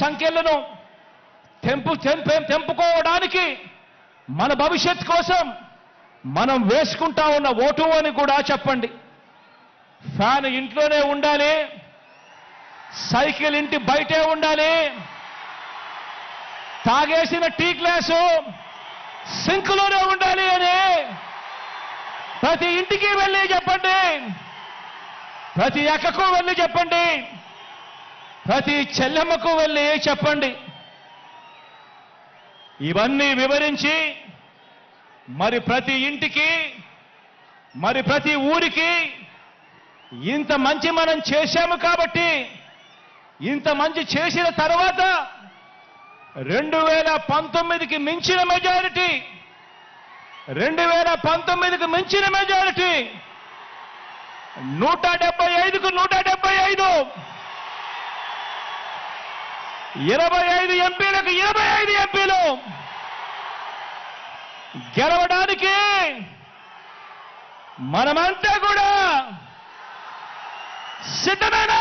సంఖ్యలను తెంపు తెంపుకోవడానికి మన భవిష్యత్ కోసం మనం వేసుకుంటా ఉన్న ఓటు అని కూడా చెప్పండి. ఫ్యాన్ ఇంట్లోనే ఉండాలి. సైకిల్ ఇంటి బయటే ఉండాలి. తాగేసిన టీ గ్లాసు సింక్లోనే ఉండాలి అని ప్రతి ఇంటికి వెళ్ళి చెప్పండి. ప్రతి ఎక్కకు వెళ్ళి చెప్పండి. ప్రతి చెల్లెమ్మకు వెళ్ళి చెప్పండి. ఇవన్నీ వివరించి మరి ప్రతి ఇంటికి మరి ప్రతి ఊరికి ఇంత మంచి మనం చేశాము కాబట్టి ఇంత మంచి చేసిన తర్వాత రెండు వేల పంతొమ్మిదికి మించిన మెజారిటీ రెండు వేల పంతొమ్మిదికి మించిన మెజారిటీ నూట డెబ్బై ఐదుకు నూట డెబ్బై ఐదు. ఇరవై ఐదు ఎంపీలకు ఇరవై ఐదు ఎంపీలు గెలవడానికి మనమంతా కూడా సిద్ధమేనా?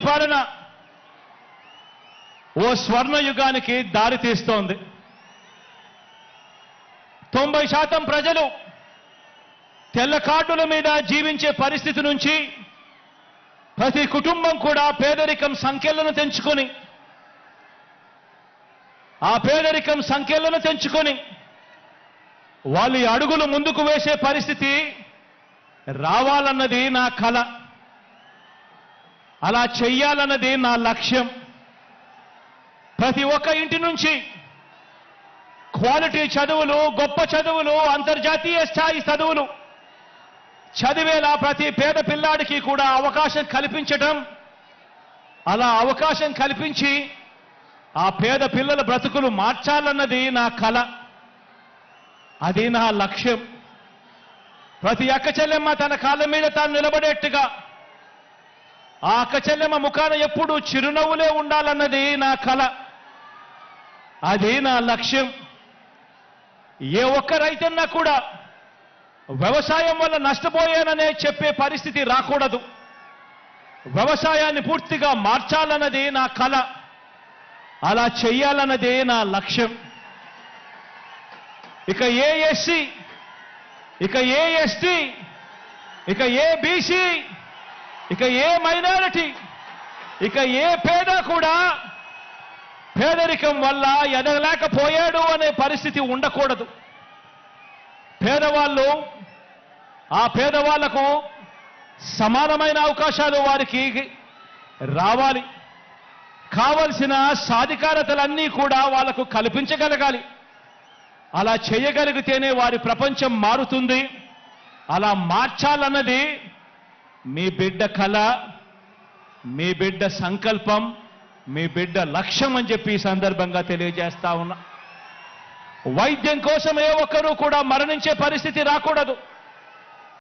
పాలన ఓ స్వర్ణ యుగానికి దారి తీస్తోంది. తొంభై శాతం ప్రజలు తెల్ల కార్డుల మీద జీవించే పరిస్థితి నుంచి ప్రతి కుటుంబం కూడా పేదరికం సంఖ్యలను తెంచుకొని ఆ పేదరికం సంఖ్యలను తెంచుకొని వాళ్ళు అడుగులు ముందుకు వేసే పరిస్థితి రావాలన్నది నా కల. అలా చెయ్యాలన్నది నా లక్ష్యం. ప్రతి ఒక్క ఇంటి నుంచి క్వాలిటీ చదువులు గొప్ప చదువులు అంతర్జాతీయ స్థాయి చదువులు చదివేలా ప్రతి పేద పిల్లాడికి కూడా అవకాశం కల్పించటం అలా అవకాశం కల్పించి ఆ పేద పిల్లల బ్రతుకులు మార్చాలన్నది నా కల. అది నా లక్ష్యం. ప్రతి అక్క చెల్లెమ్మ తన కాళ్ళ మీద తాను నిలబడేట్టుగా ఆ అక్క చెల్లెమ్మ ముఖాన ఎప్పుడు చిరునవ్వులే ఉండాలన్నది నా కల. అది నా లక్ష్యం. ఏ ఒక్క రైతన్నా కూడా వ్యవసాయం వల్ల నష్టపోయాననే చెప్పే పరిస్థితి రాకూడదు. వ్యవసాయాన్ని పూర్తిగా మార్చాలన్నది నా కళ అలా చేయాలన్నది నా లక్ష్యం. ఇక ఏ ఎస్సీ ఇక ఏ ఎస్టీ ఇక ఏ బీసీ ఇక ఏ మైనారిటీ ఇక ఏ పేద కూడా పేదరికం వల్ల ఎదగలేకపోయాడు అనే పరిస్థితి ఉండకూడదు. పేదవాళ్ళు ఆ పేదవాళ్ళకు సమానమైన అవకాశాలు వారికి రావాలి. కావలసిన సాధికారతలన్నీ కూడా వాళ్ళకు కల్పించగలగాలి. అలా చేయగలిగితేనే వారి ప్రపంచం మారుతుంది. అలా మార్చాలన్నది మీ బిడ్డ కళ మీ బిడ్డ సంకల్పం మీ బిడ్డ లక్ష్యం అని చెప్పి ఈ సందర్భంగా తెలియజేస్తా ఉన్నా. వైద్యం కోసం ఏ ఒక్కరూ కూడా మరణించే పరిస్థితి రాకూడదు.